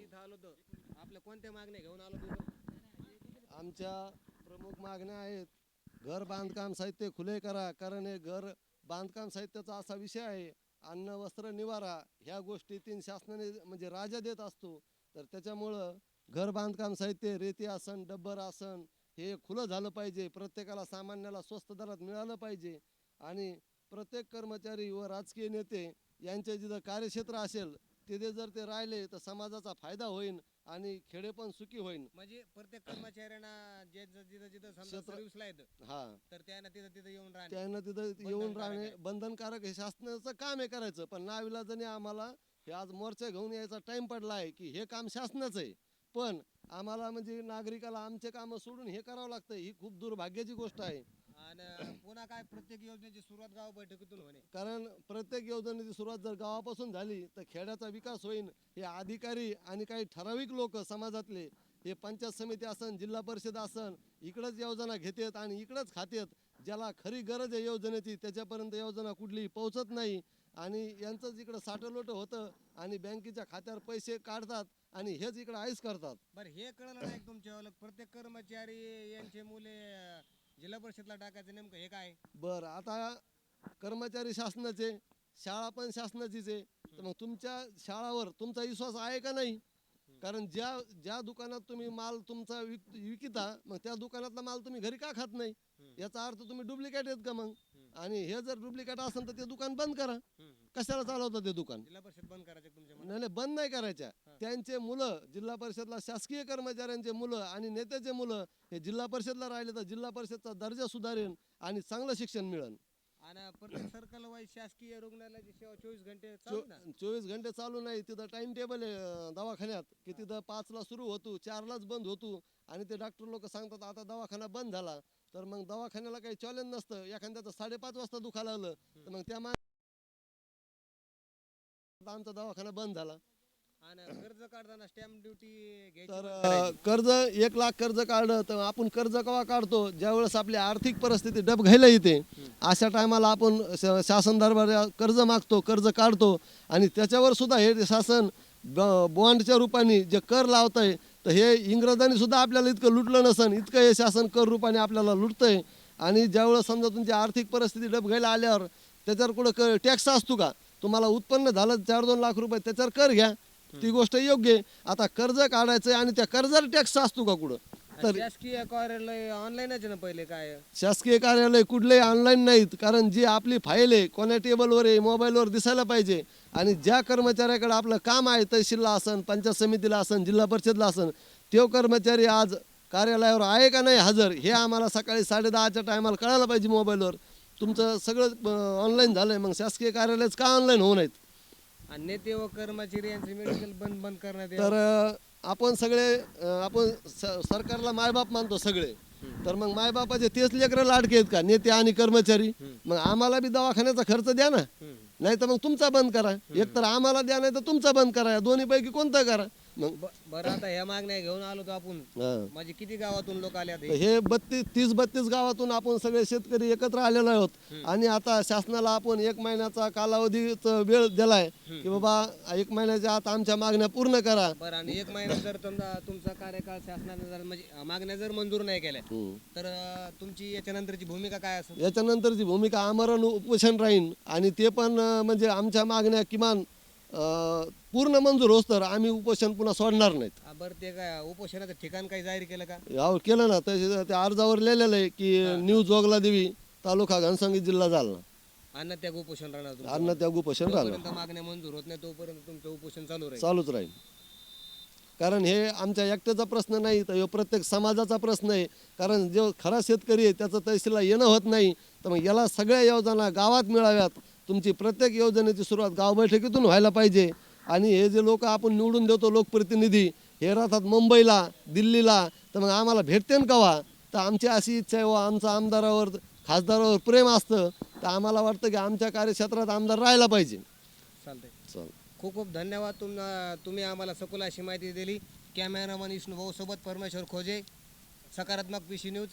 आज आलो तर आपल्या कोणत्या मागण्या घेऊन आलो तिथं आमच्या प्रमुख मागण्या आहेत घर बांधकाम साहित्य खुले करा कारण हे घर बांधकाम साहित्याचा असा विषय आहे अन्न वस्त्र निवारा ह्या गोष्टी तीन शासनाने म्हणजे राजा देत असतो. तर त्याच्यामुळं घर बांधकाम साहित्य रेती आसन डब्बर आसन हे खुलं झालं पाहिजे. प्रत्येकाला सामान्याला स्वस्त दरात मिळालं पाहिजे. आणि प्रत्येक कर्मचारी व राजकीय नेते यांचे जिथं कार्यक्षेत्र असेल तिथे जर ते राहिले तर समाजाचा फायदा होईल आणि खेडे पण सुखी होईल म्हणजे प्रत्येक कर्मचाऱ्यांना जे ज- जिथं जिथं समजा क्षेत्र- सर्व्हिसला येतं हा. तर त्यांना तिथं तिथं येऊन राहणे. त्यांना तिथं येऊन बंधनकारक राहणे आहे. बंधनकारक हे शासनाचं काम आहे करायचं. पण नाविलाजाने आम्हाला हे आज मोर्चा घेऊन यायचा टाइम पडला आहे की हे काम शासनाचं आहे. पण आम्हाला म्हणजे नागरिकाला आमचे कामं सोडून हे करावं लागतं ही खूप दुर्भाग्याची गोष्ट आहे. आणि पुन्हा काय प्रत्येक योजनेची सुरुवात गाव बैठकीतून होणे. कारण प्रत्येक योजनेची सुरुवात जर गावापासून झाली तर खेड्याचा विकास होईल हे अधिकारी आणि काही ठराविक लोक समाजातले हे पंचायत समिती असन जिल्हा परिषद असन इकडंच योजना घेतात आणि इकडंच खात्यात ज्याला खरी गरज आहे योजनेची त्याच्यापर्यंत योजना कुठलीही पोहोचत नाही. आणि यांचंच इकडं साठलोट होतं आणि बँकेच्या खात्यावर पैसे काढतात आणि हेच इकडं आईस करतात. बरं हे कळलं नाही तुमच्या प्रत्येक कर्मचारी यांचे मुले जिल्हा परिषदला टाकायचं नेमकं हे काय? बरं आता कर्मचारी शासनाचे शाळा पण शासनाचीच आहे. तर मग तुमच्या शाळावर तुमचा विश्वास आहे का नाही? कारण ज्या ज्या दुकानात तुम्ही माल तुमचा विक विकिता मग त्या दुकानातला माल तुम्ही घरी का खात नाही? याचा अर्थ तुम्ही डुप्लिकेट आहेत का मग? आणि हे जर डुप्लिकेट असेल तर ते दुकान बंद करा. कशाला चालवतं ते दुकान? जिल्हा परिषद बंद करायचे तुमच्या मनात? नाही नाही बंद नाही करायच्या. त्यांचे मुलं जिल्हा परिषदला शासकीय कर्मचाऱ्यांचे मुलं आणि नेत्याचे मुलं हे जिल्हा परिषदला राहिले तर जिल्हा परिषदचा दर्जा सुधारेल आणि चांगलं शिक्षण मिळेल आणि प्रत्येक सर्कल वाईज शासकीय रुग्णालयाची सेवा चोवीस घंटे चालू ना? चो- चोवीस घंटे चालू नाही तिथं टाइम टेबल आहे अं, दवाखान्यात की तिथं पाचला सुरू होतो चारलाच बंद होतो आणि ते डॉक्टर लोक सांगतात आता दवाखाना बंद झाला. तर मग दवाखान्याला काही चॅलेंज नसतं. एखाद्याचं साडेपाच वाजता दुखायला लागलं तर मग त्या मा आमचा दवाखाना बंद झाला. आणि कर्ज काढताना स्टॅम्प ड्युटी तर अं. कर्ज एक लाख कर्ज काढलं तर आपण कर्ज केव्हा काढतो? ज्यावेळेस आपली आर्थिक परिस्थिती डब घ्यायला येते अशा टायमाला आपण श- शासन दरबार कर्ज मागतो कर्ज काढतो. आणि त्याच्यावर सुद्धा हे शासन ब- बॉन्डच्या रूपाने जे कर लावत आहे तर हे इंग्रजांनी सुद्धा आपल्याला इतकं लुटलं नसन इतकं हे शासन कर रूपाने आपल्याला लुटतंय. आणि ज्यावेळेस समजा तुमची आर्थिक परिस्थिती डब घ्यायला आल्यावर त्याच्यावर कुठं क टॅक्स असतो का? तुम्हाला उत्पन्न झालं चार दोन लाख रुपये त्याच्यावर कर घ्या. ती गोष्ट योग्य आहे. आता कर्ज काढायचं आणि त्या कर्जावर टॅक्स असतो का कुठं? तर शासकीय कार्यालय ऑनलाईनच ना पहिले काय? शासकीय कार्यालय कुठलेही ऑनलाईन नाहीत. कारण जी आपली फाईल आहे कोण्या टेबलवर आहे मोबाईलवर दिसायला पाहिजे. आणि ज्या कर्मचाऱ्याकडे आपलं काम आहे तहसीलला असन पंचायत समितीला असन जिल्हा परिषदला असन तो कर्मचारी आज कार्यालयावर आहे का नाही हजर हे आम्हाला सकाळी साडे दहाच्या टायमाला कळायला पाहिजे मोबाईलवर तुमचं सगळं ऑनलाईन झालंय मग शासकीय कार्यालयच का ऑनलाईन होऊ नयेत? आणि नेते व कर्मचारी यांचे मेडिकल बंद बंद करण्यात तर यावं. आपण सगळे आपण सरकारला मायबाप मानतो सगळे. तर मग मायबापाचे तेच लेकरं लाडके आहेत का? नेते आणि कर्मचारी? मग आम्हाला बी दवाखान्याचा खर्च द्या ना. नाही तर मग तुमचा बंद करा. एक तर आम्हाला द्या नाही तर तुमचा बंद करा. दोन्ही पैकी कोणता करा? मग बरं आता ह्या मागण्या घेऊन आलो तो आपण. हा. म्हणजे किती गावातून लोक आले तर हे बत्तीस तीस बत्तीस गावातून आपण सगळे शेतकरी एकत्र आलेलो आहोत. आणि आता शासनाला आपण एक महिन्याचा कालावधीचा वेळ दिलाय की बाबा एक महिन्याच्या आत आमच्या मागण्या पूर्ण करा. बरं आणि एक महिना जर समजा तुमचा कार्यकाळ शासनाने जर म्हणजे मागण्या जर मंजूर नाही केल्या तर अं, तुमची याच्यानंतरची भूमिका काय असेल? याच्यानंतरची भूमिका आमरण उपोषण राहीन. आणि ते पण अं, म्हणजे आमच्या मागण्या किमान पूर्ण मंजूर होस तर आम्ही उपोषण पुन्हा सोडणार नाहीत. बरं ते काय उपोषणाचं ठिकाण काही जाहीर केलं का? यावर केलं ना तर त्या अर्जावर लिहिलेलं आहे की न्यू जोगला देवी तालुका घनसंगी जिल्हा जालना. अन्न त्याग उपोषण राहणार तुमचं. अन्न त्या उपोषण राहणार. जोपर्यंत मागण्या मंजूर होत नाही तोपर्यंत तुमचं उपोषण चालू राहील. चालूच राहील. कारण हे आमच्या एकट्याचा प्रश्न नाही तर ह्यो प्रत्येक समाजाचा प्रश्न आहे. कारण जो खरा शेतकरी आहे त्याचं तहसीलला येणं होत नाही. तर मग याला सगळ्या योजना गावात मिळाव्यात. तुमची प्रत्येक योजनेची सुरुवात गाव बैठकीतून व्हायला पाहिजे. आणि हे जे लोक आपण निवडून देतो लोकप्रतिनिधी हे राहतात मुंबईला दिल्लीला. तर मग आम्हाला भेटते कवा तर आमची अशी इच्छा आहे व आमचं आमदारावर खासदारावर प्रेम असतं. तर आम्हाला वाटतं की आमच्या कार्यक्षेत्रात आमदार राहायला पाहिजे. चालतंय. चल. खूप खूप धन्यवाद तुम तुम्ही आम्हाला सखोल अशी माहिती दिली. कॅमेरामन विष्णू भाऊ सोबत परमेश्वर खोजे. सकारात्मक पीशी न्यूज.